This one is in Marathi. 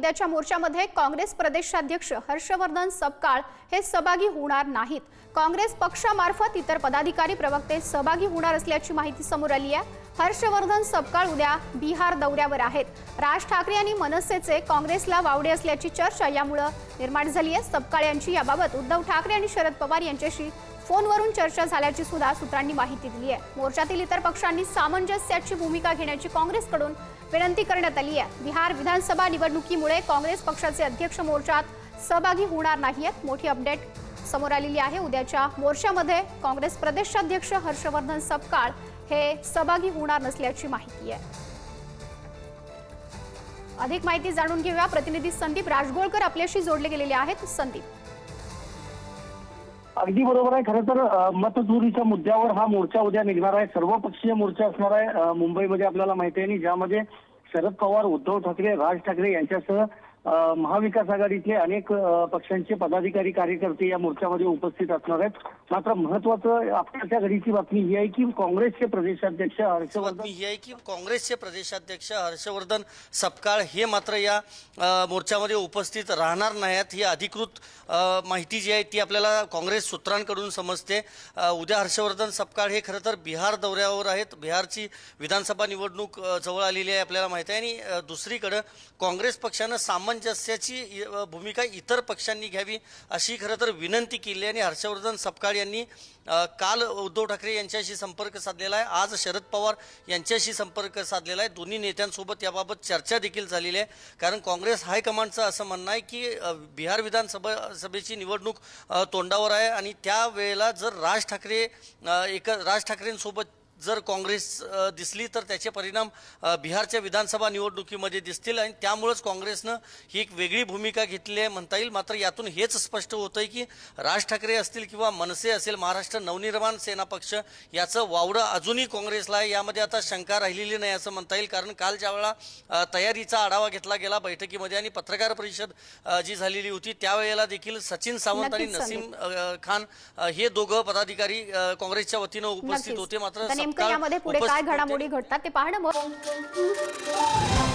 उद्याच्या मोर्चामध्ये काँग्रेस प्रदेशाध्यक्ष हर्षवर्धन सपकाळ हे सहभागी होणार नाहीत. काँग्रेस पक्षामार्फत इतर पदाधिकारी प्रवक्ते सहभागी होणार असल्याची माहिती समोर आली आहे. हर्षवर्धन सपकाळ उद्या बिहार दौऱ्यावर आहेत. राज ठाकरे आणि मनसेचे काँग्रेसला वावडे असल्याची चर्चा यामुळं निर्माण झाली आहे. सपकाळ यांची याबाबत उद्धव ठाकरे आणि शरद पवार यांच्याशी फोनवरून चर्चा झाल्याची सुद्धा सूत्रांनी माहिती दिली आहे. मोर्चातील इतर पक्षांनी सामंजस्याची भूमिका घेण्याची काँग्रेसकडून विनंती करण्यात आली आहे. बिहार विधानसभा निवडणुकीमुळे काँग्रेस पक्षाचे अध्यक्ष मोर्चात सहभागी होणार नाहीयेत. मोठी अपडेट समोर आलेली आहे. उद्याच्या मोर्चामध्ये काँग्रेस प्रदेशाध्यक्ष हर्षवर्धन सपकाळ हे सहभागी होणार नसल्याची माहिती आहे. अधिक माहिती जाणून घेऊया. प्रतिनिधी संदीप राजगोळकर आपल्याशी जोडले गेलेले आहेत. संदीप. अगदी बरोबर आहे. खरं तर अ, मतचोरीच्या मुद्द्यावर हा मोर्चा उद्या निघणार आहे. सर्वपक्षीय मोर्चा असणार आहे. मुंबईमध्ये आपल्याला माहिती आहे आणि ज्यामध्ये शरद पवार उद्धव ठाकरे राज ठाकरे यांच्यासह महाविकास आघाडीतले अनेक पक्षांचे पदाधिकारी कार्यकर्ते या मोर्चामध्ये उपस्थित असणार आहेत. मात्र महत्वाचं आपल्याच्या घडीची बातमी ही आहे की काँग्रेसचे प्रदेशाध्यक्ष हर्षवर्धन ही आहे की काँग्रेसचे प्रदेशाध्यक्ष हर्षवर्धन सपकाळ हे मात्र या मोर्चामध्ये उपस्थित राहणार नाहीत. ही अधिकृत माहिती जी आहे ती आपल्याला काँग्रेस सूत्रांकडून समजते. उद्या हर्षवर्धन सपकाळ हे खरं तर बिहार दौऱ्यावर आहेत. बिहारची विधानसभा निवडणूक जवळ आलेली आहे आपल्याला माहिती आहे. आणि दुसरीकडं काँग्रेस पक्षानं सामंजस्याची भूमिका इतर पक्षांनी घ्यावी अशी खरं तर विनंती केली आणि हर्षवर्धन सपकाळ यांनी काल उद्धव ठाकरे यांच्याशी संपर्क साधलेला आहे. आज शरद पवार यांच्याशी संपर्क साधलेला आहे. दोन्ही नेत्यांसोबत याबाबत चर्चा देखील झालेली आहे. कारण काँग्रेस हायकमांडचं असं म्हणणं आहे की बिहार विधानसभा सभेची निवडणूक तोंडावर आहे आणि त्यावेळेला जर राज ठाकरे एक राज ठाकरेंसोबत जर काँग्रेस दिसली तर त्याचे परिणाम बिहारच्या विधानसभा निवडणुकीमध्ये दिसतील आणि त्यामुळंच काँग्रेसनं ही एक वेगळी भूमिका घेतली आहे म्हणता येईल. मात्र यातून हेच स्पष्ट होतंय की राज ठाकरे असतील किंवा मनसे असेल महाराष्ट्र नवनिर्माण सेना पक्ष याचं वावडं अजूनही काँग्रेसला आहे. यामध्ये आता शंका राहिलेली नाही असं म्हणता येईल. कारण काल ज्यावेळेला अ, तयारीचा आढावा घेतला गेला बैठकीमध्ये आणि पत्रकार परिषद जी झालेली होती त्यावेळेला देखील सचिन सावंत आणि नसीम खान हे दोघं पदाधिकारी काँग्रेसच्या वतीनं उपस्थित होते. मात्र नेमकं यामध्ये पुढे काय. घडामोडी घडतात ते पाहणं मग